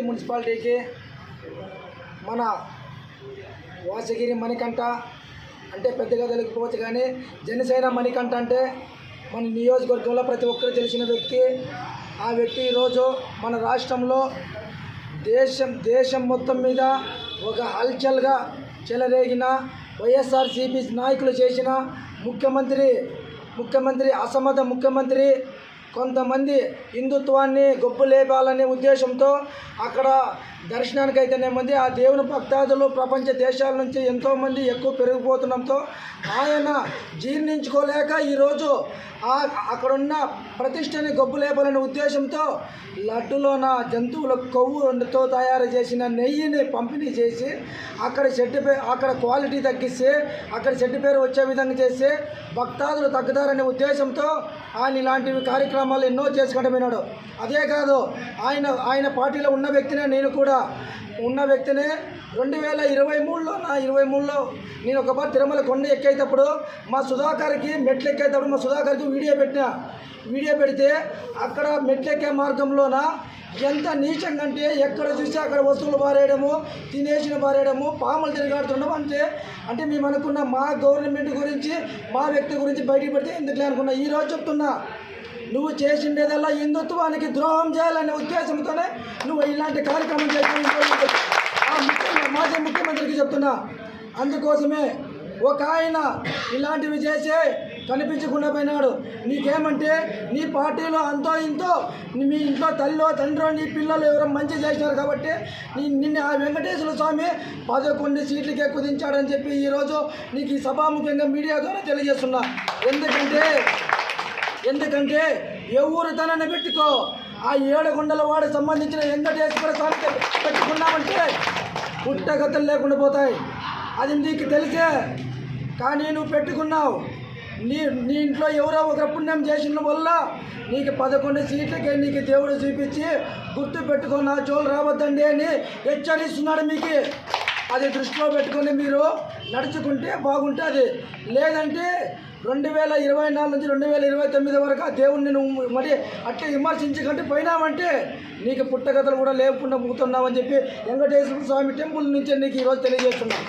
మున్సిపాలిటీకి మన వాసగిరి మణికంఠ అంటే పెద్దగా తెలియకపోవచ్చు కానీ జనసేన మణికంఠ అంటే మన నియోజకవర్గంలో ప్రతి ఒక్కరు తెలిసిన వ్యక్తి. ఆ వ్యక్తి ఈరోజు మన రాష్ట్రంలో దేశం దేశం మొత్తం మీద ఒక హల్చల్గా చెలరేగిన వైఎస్ఆర్సీపీ నాయకులు చేసిన ముఖ్యమంత్రి ముఖ్యమంత్రి అసమర్థ ముఖ్యమంత్రి కొంతమంది హిందుత్వాన్ని గొప్ప లేపాలనే ఉద్దేశంతో అక్కడ దర్శనానికి అయితేనేమంది ఆ దేవుని భక్తాదులు ప్రపంచ దేశాల నుంచి ఎంతోమంది ఎక్కువ పెరిగిపోతున్నంతో ఆయన జీర్ణించుకోలేక ఈరోజు అక్కడున్న ప్రతిష్టని గొప్ప లేపాలనే ఉద్దేశంతో లడ్డులోన జంతువుల కొవ్వుతో తయారు చేసిన నెయ్యిని పంపిణీ చేసి అక్కడ చెట్టు పేరు అక్కడ క్వాలిటీ తగ్గిస్తే అక్కడ చెట్టు పేరు వచ్చే విధంగా చేసి భక్తాదులు తగ్గుతారనే ఉద్దేశంతో ఆయన ఇలాంటివి కార్యక్రమాలు ఎన్నో చేసుకుంటూ పోయినాడు. అదే కాదు ఆయన ఆయన పార్టీలో ఉన్న వ్యక్తినే నేను కూడా ఉన్న వ్యక్తినే రెండు వేల ఇరవై మూడులో నా ఇరవై మూడులో నేను ఒకసారి తిరుమల కొండ ఎక్కేటప్పుడు మా సుధాకర్కి మెట్లు ఎక్కేటప్పుడు మా సుధాకర్కి వీడియో పెట్టిన. వీడియో పెడితే అక్కడ మెట్లెక్కే మార్గంలోన ఎంత నీచంగా అంటే ఎక్కడ చూసి అక్కడ వస్తువులు పారేయడము తినేసిన పారేయడము పాములు తిరగాడుతుండడం అంటే అంటే మేము అనుకున్న మా గవర్నమెంట్ గురించి మా వ్యక్తి గురించి బయటికి పెడితే ఎందుకులే అనుకున్నా. ఈరోజు చెప్తున్నా. నువ్వు చేసిండేదల్లా హిందుత్వానికి ద్రోహం చేయాలనే ఉద్దేశంతోనే నువ్వు ఇలాంటి కార్యక్రమం చేసిన ఆ మాజీ ముఖ్యమంత్రికి చెప్తున్నా. అందుకోసమే ఒక ఆయన ఇలాంటివి చేసే కనిపించకుండా పోయినాడు. నీకేమంటే నీ పార్టీలో అంతో ఇంతో మీ ఇంట్లో తల్లిలో తండ్రిలో నీ పిల్లలు ఎవరో మంచి చేసినారు కాబట్టి నీ నిన్న ఆ వెంకటేశ్వర స్వామి పదకొండు సీట్లకే కుదించాడని చెప్పి ఈరోజు నీకు ఈ సభాముఖ్యంగా మీడియా ద్వారా తెలియజేస్తున్నా. ఎందుకంటే ఎందుకంటే ఎవరు తనని పెట్టుకో ఆ ఏడుగుండల వాడు సంబంధించిన వెంకటేశ్వర స్వామికి పెట్టుకున్నామంటే పుట్టగతలు లేకుండా పోతాయి. అది నీకు తెలిసే? కానీ నువ్వు పెట్టుకున్నావు. నీ నీ ఇంట్లో ఎవరో ఒక పుణ్యం చేసిన వల్ల నీకు పదకొండు సీట్లకే నీకు దేవుడు చూపించి గుర్తు పెట్టుకున్న నా చోలు రావద్దండి అని హెచ్చరిస్తున్నాడు మీకు. అది దృష్టిలో పెట్టుకొని మీరు నడుచుకుంటే బాగుంటుంది లేదంటే రెండు వేల ఇరవై నాలుగు నుంచి రెండు వేల ఇరవై తొమ్మిది వరకు ఆ దేవుణ్ణి నువ్వు మరి అట్లా విమర్శించకంటే పోయినావంటే నీకు పుట్టగతలు కూడా లేకుండా పోతున్నావని చెప్పి వెంకటేశ్వర స్వామి టెంపుల్ నుంచి నీకు ఈరోజు తెలియజేస్తున్నాను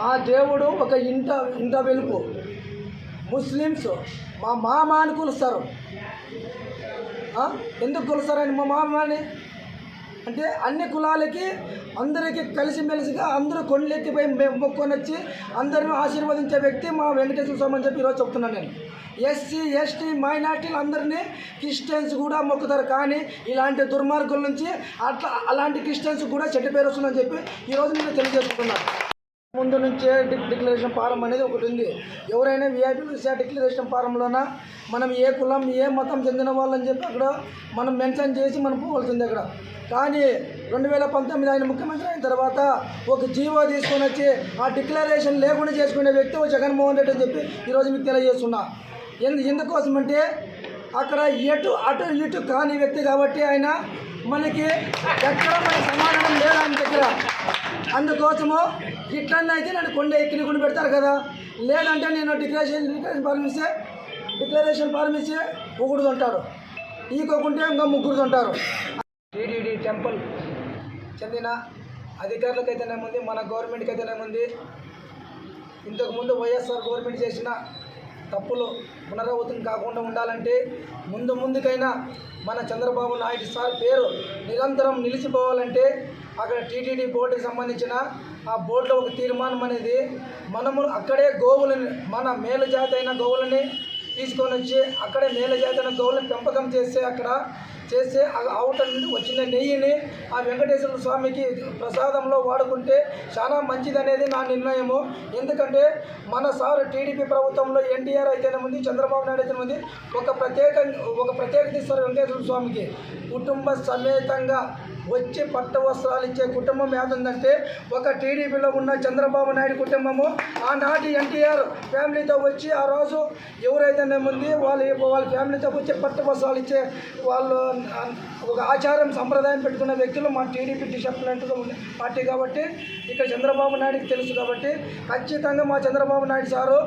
ఆ దేవుడు ఒక ఇంట ఇంట వెలుపు. ముస్లిమ్స్ మా మామ అని కొలుస్తారు. ఎందుకు కొలుస్తారని మా మామని? అంటే అన్ని కులాలకి అందరికీ కలిసిమెలిసిగా అందరూ కొండలెక్కిపోయి మొక్కుకొని మొక్కొని వచ్చి అందరిని ఆశీర్వదించే వ్యక్తి మా వెంకటేశ్వర స్వామి అని చెప్పి ఈరోజు చెప్తున్నాను నేను. ఎస్సీ ఎస్టీ మైనార్టీలు అందరినీ క్రిస్టియన్స్ కూడా మొక్కుతారు. కానీ ఇలాంటి దుర్మార్గుల నుంచి అట్లా అలాంటి క్రిస్టియన్స్ కూడా చెడ్డ పేరు వస్తుందని చెప్పి ఈరోజు నేను తెలియజేసుకుంటున్నాను. ముందు నుంచే డి- డిక్లరేషన్ ఫారం అనేది ఒకటి ఉంది. ఎవరైనా విఐపీ విసా డిక్లరేషన్ ఫారంలోన మనం ఏ కులం ఏ మతం చెందిన వాళ్ళని చెప్పి అక్కడ మనం మెన్షన్ చేసి మనం పోవాల్సింది అక్కడ. కానీ రెండు వేల పంతొమ్మిది ఆయన ముఖ్యమంత్రి అయిన తర్వాత ఒక జీవో తీసుకొని వచ్చి ఆ డిక్లరేషన్ లేకుండా చేసుకునే వ్యక్తి ఓ జగన్మోహన్ రెడ్డి అని చెప్పి ఈరోజు మీకు తెలియజేస్తున్నా. ఎందు ఎందుకోసం అంటే అక్కడ ఎటు అటు ఇటు కాని వ్యక్తి కాబట్టి ఆయన మనకి ఎక్కడ మన సమాధానం లేదు ఆయన దగ్గర. అందుకోసము ఇట్లన్నా అయితే నన్ను కొండ ఎక్కిన కొని పెడతారు కదా. లేదంటే నేను డిక్లరేషన్ డిక్లరేషన్ పంపిస్తే డిక్లరేషన్ ఫార్మ్ ఇచ్చి ఒకడు ఉంటాడు ఈకోకుంటే ఇంకా ముగ్గురు ఉంటారు టీడీడీ టెంపుల్ చెందిన అధికారులకైతేనేముంది మన గవర్నమెంట్కి అయితేనేముంది ఇంతకుముందు వైఎస్ఆర్ గవర్నమెంట్ చేసిన తప్పులు పునరావృతం కాకుండా ఉండాలంటే ముందు ముందుకైనా మన చంద్రబాబు నాయుడు సార్ పేరు నిరంతరం నిలిచిపోవాలంటే అక్కడ టీటీడీ బోర్డుకి సంబంధించిన ఆ బోర్డులో ఒక తీర్మానం అనేది మనము అక్కడే గోవులని మన మేలు జాతి అయిన గోవులని తీసుకొని వచ్చి అక్కడే మేలు జాతి అయిన గోవులను పెంపకం చేస్తే అక్కడ చేస్తే ఆవుట నుండి వచ్చిన నెయ్యిని ఆ వెంకటేశ్వర స్వామికి ప్రసాదంలో వాడుకుంటే చాలా మంచిదనేది నా నిర్ణయము. ఎందుకంటే మన సార్ టీడీపీ ప్రభుత్వంలో ఎన్టీఆర్ అయితేనే ఉంది చంద్రబాబు నాయుడు అయితేనేముంది ఒక ప్రత్యేక ఒక ప్రత్యేకత ఇస్తారు వెంకటేశ్వర స్వామికి. కుటుంబ సమేతంగా వచ్చి పట్ట వస్త్రాలు ఇచ్చే కుటుంబం ఏదందంటే ఒక టీడీపీలో ఉన్న చంద్రబాబు నాయుడు కుటుంబము ఆనాటి ఎన్టీఆర్ ఫ్యామిలీతో వచ్చి ఆ రోజు ఎవరైతేనేముంది వాళ్ళ వాళ్ళ ఫ్యామిలీతో వచ్చి పట్ట వస్త్రాలు ఇచ్చే వాళ్ళు ఒక ఆచారం సంప్రదాయం పెట్టుకున్న వ్యక్తులు మా టీడీపీ డిసప్లిమెంట్గా ఉన్న పార్టీ కాబట్టి ఇక్కడ చంద్రబాబు నాయుడుకి తెలుసు కాబట్టి ఖచ్చితంగా మా చంద్రబాబు నాయుడు సారు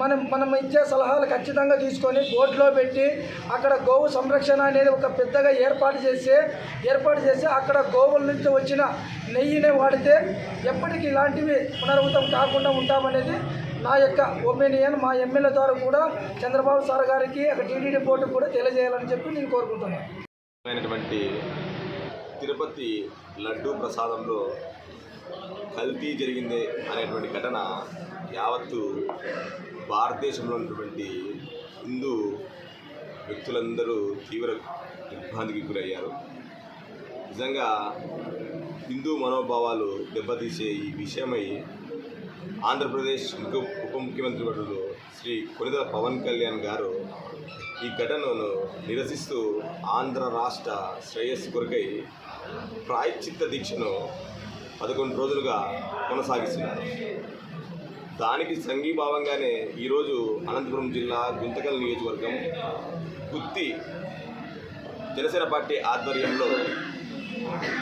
మనం మనం ఇచ్చే సలహాలు ఖచ్చితంగా తీసుకొని బోర్డులో పెట్టి అక్కడ గోవు సంరక్షణ అనేది ఒక పెద్దగా ఏర్పాటు చేసి ఏర్పాటు చేసి అక్కడ గోవుల నుంచి వచ్చిన నెయ్యిని వాడితే ఎప్పటికీ ఇలాంటివి పునరావృతం కాకుండా ఉంటామనేది నా యొక్క ఒపీనియన్. మా ఎమ్మెల్యే ద్వారా కూడా చంద్రబాబు సార్ గారికి అక్కడ టీడీడీ బోర్డు కూడా తెలియజేయాలని చెప్పి నేను కోరుకుంటున్నాను. అయినటువంటి తిరుపతి లడ్డూ ప్రసాదంలో కల్తీ జరిగిందే అనేటువంటి ఘటన యావత్తు భారతదేశంలో ఉన్నటువంటి హిందూ వ్యక్తులందరూ తీవ్ర ఇబ్బందికి గురయ్యారు. నిజంగా హిందూ మనోభావాలు దెబ్బతీసే ఈ విషయమై ఆంధ్రప్రదేశ్ ఉప ముఖ్యమంత్రి వర్యులు శ్రీ కొనిదల పవన్ కళ్యాణ్ గారు ఈ ఘటనను నిరసిస్తూ ఆంధ్ర రాష్ట్ర శ్రేయస్సు కొరకై ప్రాయశ్చిత్త దీక్షను పదకొండు రోజులుగా కొనసాగిస్తున్నారు. దానికి సంఘీభావంగానే ఈరోజు అనంతపురం జిల్లా గుంతకల్ నియోజకవర్గం గుత్తి జనసేన పార్టీ ఆధ్వర్యంలో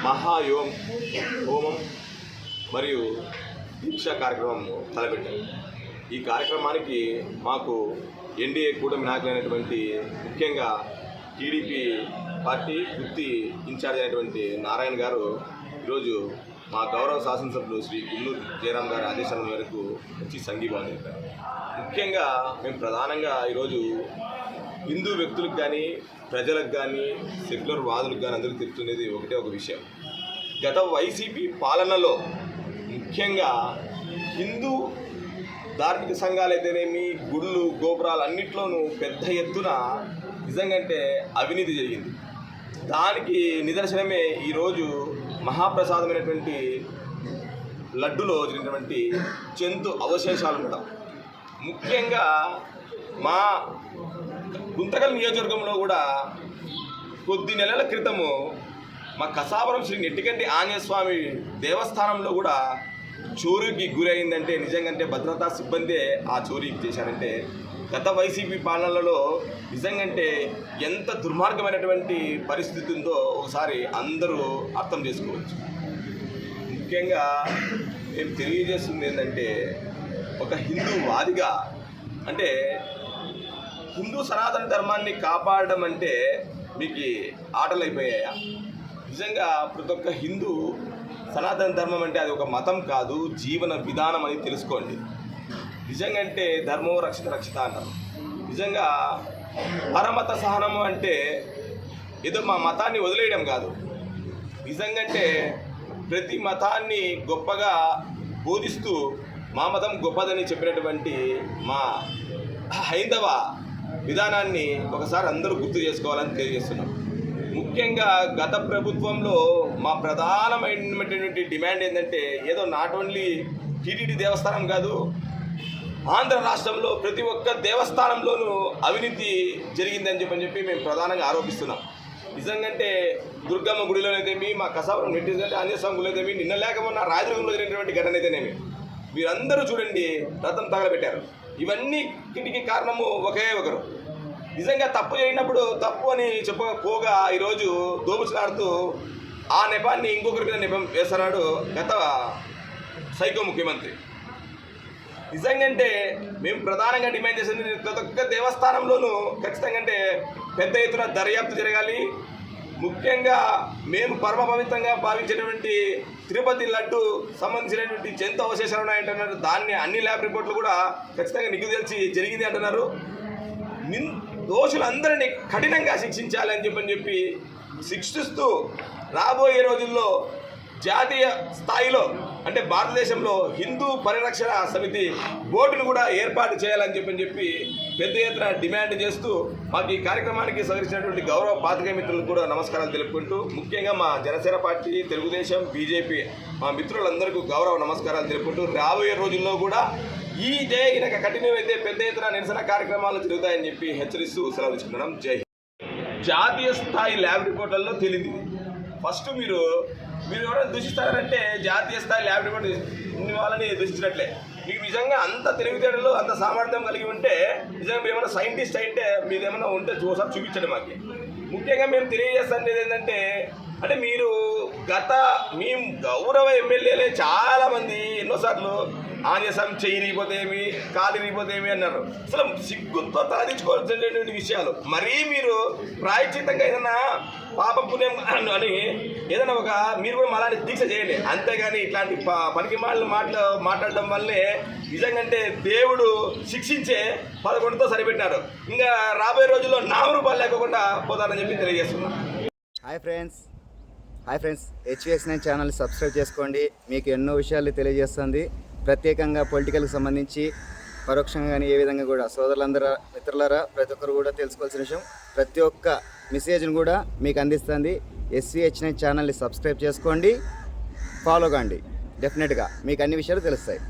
మహాయోం హోమం మరియు దీక్షా కార్యక్రమం తలపెట్టారు. ఈ కార్యక్రమానికి మాకు ఎన్డీఏ కూటమి నాయకులైనటువంటి ముఖ్యంగా టీడీపీ పార్టీ వృత్తి ఇన్ఛార్జ్ అయినటువంటి నారాయణ గారు ఈరోజు మా గౌరవ శాసనసభ్యులు శ్రీ గుల్లూరు జయరాం గారి ఆదేశాల మేరకు వచ్చి సంఘీభావం తెలిపారు ముఖ్యంగా మేము ప్రధానంగా ఈరోజు హిందూ వ్యక్తులకు కానీ ప్రజలకు కానీ సెక్యులర్ వాదులకు కానీ అందరికీ తెలుపుతున్నది ఒకటే ఒక విషయం. గత వైసీపీ పాలనలో ముఖ్యంగా హిందూ ధార్మిక సంఘాలు అయితేనేమి గుళ్ళు గోపురాలు అన్నిట్లోనూ పెద్ద ఎత్తున నిజంగంటే అవినీతి జరిగింది. దానికి నిదర్శనమే ఈరోజు మహాప్రసాదమైనటువంటి లడ్డులో జరిగినటువంటి జంతు అవశేషాలు ఉండడం ముఖ్యంగా మా గుంతకల్ నియోజకవర్గంలో కూడా కొద్ది నెలల క్రితము మా కసాపురం శ్రీ నెట్టికంటి ఆంజనేయ స్వామి దేవస్థానంలో కూడా చోరీకి గురైందంటే నిజంగంటే భద్రతా సిబ్బందే ఆ చోరీకి చేశారంటే గత వైసీపీ పాలనలో నిజంగంటే ఎంత దుర్మార్గమైనటువంటి పరిస్థితి ఉందో ఒకసారి అందరూ అర్థం చేసుకోవచ్చు. ముఖ్యంగా మేము తెలియజేస్తుంది ఏంటంటే ఒక హిందూ వాదిగా అంటే హిందూ సనాతన ధర్మాన్ని కాపాడడం అంటే మీకు ఆటలు అయిపోయాయా? నిజంగా ప్రతి ఒక్క హిందూ సనాతన ధర్మం అంటే అది ఒక మతం కాదు జీవన విధానం అని తెలుసుకోండి. నిజంగా అంటే ధర్మో రక్షిత రక్షిత అంటారు. నిజంగా పరమత సహనము అంటే ఏదో మా మతాన్ని వదిలేయడం కాదు. నిజంగా అంటే ప్రతి మతాన్ని గొప్పగా బోధిస్తూ మా మతం గొప్పదని చెప్పినటువంటి మా హైందవ విధానాన్ని ఒకసారి అందరూ గుర్తు చేసుకోవాలని తెలియజేస్తున్నాం. ముఖ్యంగా గత ప్రభుత్వంలో మా ప్రధానమైనటువంటి డిమాండ్ ఏంటంటే ఏదో నాట్ ఓన్లీ టీటీడీ దేవస్థానం కాదు ఆంధ్ర రాష్ట్రంలో ప్రతి ఒక్క దేవస్థానంలోనూ అవినీతి జరిగిందని చెప్పని చెప్పి మేము ప్రధానంగా ఆరోపిస్తున్నాం. నిజంగంటే దుర్గమ్మ గుడిలోనైతేమి మా కసాపురం నెట్టిందంటే ఆంజనేయ గుడిలోనేమి నిన్న లేకపోయినా రాజరంగంలో జరిగినటువంటి ఘటన అయితేనేమి మీరందరూ చూడండి రథం తగలబెట్టారు. ఇవన్నీ కిటికి కారణము ఒకే ఒకరు. నిజంగా తప్పు చేయనప్పుడు తప్పు అని చెప్పకపోగా ఈరోజు దోబుచులాడుతూ ఆ నెపాన్ని ఇంకొకరి మీద నెపం వేస్తున్నాడు గత సైకో ముఖ్యమంత్రి. నిజంగా అంటే మేము ప్రధానంగా డిమాండ్ చేసేది ప్రతి ఒక్క దేవస్థానంలోనూ ఖచ్చితంగా అంటే పెద్ద ఎత్తున దర్యాప్తు జరగాలి. ముఖ్యంగా మేము పరమ పవిత్రంగా భావించేటువంటి తిరుపతి లడ్డు సంబంధించినటువంటి జంతు అవశేషాలు ఉన్నాయంటున్నారు. దాన్ని అన్ని ల్యాబ్ రిపోర్ట్లు కూడా ఖచ్చితంగా నిగ్గు తెలిసి జరిగింది అంటున్నారు. దోషులందరినీ కఠినంగా శిక్షించాలి అని చెప్పని చెప్పి శిక్షిస్తూ రాబోయే రోజుల్లో జాతీయ స్థాయిలో అంటే భారతదేశంలో హిందూ పరిరక్షణ సమితి బోర్డును కూడా ఏర్పాటు చేయాలని చెప్పని చెప్పి పెద్ద ఎత్తున డిమాండ్ చేస్తూ మాకు ఈ కార్యక్రమానికి సహకరించినటువంటి గౌరవ పాత్రికేయ మిత్రులకు కూడా నమస్కారాలు తెలుపుకుంటూ ముఖ్యంగా మా జనసేన పార్టీ తెలుగుదేశం బీజేపీ మా మిత్రులందరికీ గౌరవ నమస్కారాలు తెలుపుకుంటూ రాబోయే రోజుల్లో కూడా ఈ డే ఇనక కంటిన్యూ అయితే పెద్ద ఎత్తున నిరసన కార్యక్రమాలు జరుగుతాయని చెప్పి హెచ్చరిస్తూ సెలవు తీసుకుంటున్నాం. జై జాతీయ స్థాయి ల్యాబ్ రిపోర్ట్లలో తెలియదు. ఫస్ట్ మీరు మీరు ఎవరైనా దూషిస్తారంటే జాతీయ స్థాయి ల్యాబ్ రిపోర్ట్ వాళ్ళని దూషించినట్లే. మీకు నిజంగా అంత తెలివితేటలు అంత సామర్థ్యం కలిగి ఉంటే నిజంగా మీరు ఏమైనా సైంటిస్ట్ అయితే మీరు ఏమైనా ఉంటే చూసారి చూపించండి మాకు. ముఖ్యంగా మేము తెలియజేస్తాను ఏంటంటే అంటే మీరు గత మేము గౌరవ ఎమ్మెల్యేలే చాలామంది ఎన్నోసార్లు ఆంజసం చెయ్యి ఇరిగిపోతే కాలు ఇరిగిపోతే అన్నారు. అసలు సిగ్గుతో తలదించుకోవాల్సినటువంటి విషయాలు. మరీ మీరు ప్రాయచితంగా ఏదైనా పాప పుణ్యం అని ఏదైనా ఒక మీరు కూడా అలాంటి దీక్ష చేయండి. అంతేగాని ఇట్లాంటి పనికి మాటలు మాటలు మాట్లాడడం వల్లే నిజంగా అంటే దేవుడు శిక్షించే పదకొండుతో సరిపెట్టారు ఇంకా రాబోయే రోజుల్లో నామ రూపాయలు లేకుండా పోతారని చెప్పి తెలియజేస్తున్నా. Hi friends. Hi friends. HVS nine channel subscribe చేసుకోండి. మీకు ఎన్నో విషయాలు తెలియజేస్తుంది. ప్రత్యేకంగా పొలిటికల్కి సంబంధించి పరోక్షంగా కానీ ఏ విధంగా కూడా సోదరులందరూ మిత్రులరా ప్రతి ఒక్కరు కూడా తెలుసుకోవాల్సిన విషయం. ప్రతి ఒక్క మెసేజ్ను కూడా మీకు అందిస్తుంది. ఎస్విహెచ్ ఛానల్ని సబ్స్క్రైబ్ చేసుకోండి. ఫాలో కండి. డెఫినెట్గా మీకు అన్ని విషయాలు తెలుస్తాయి.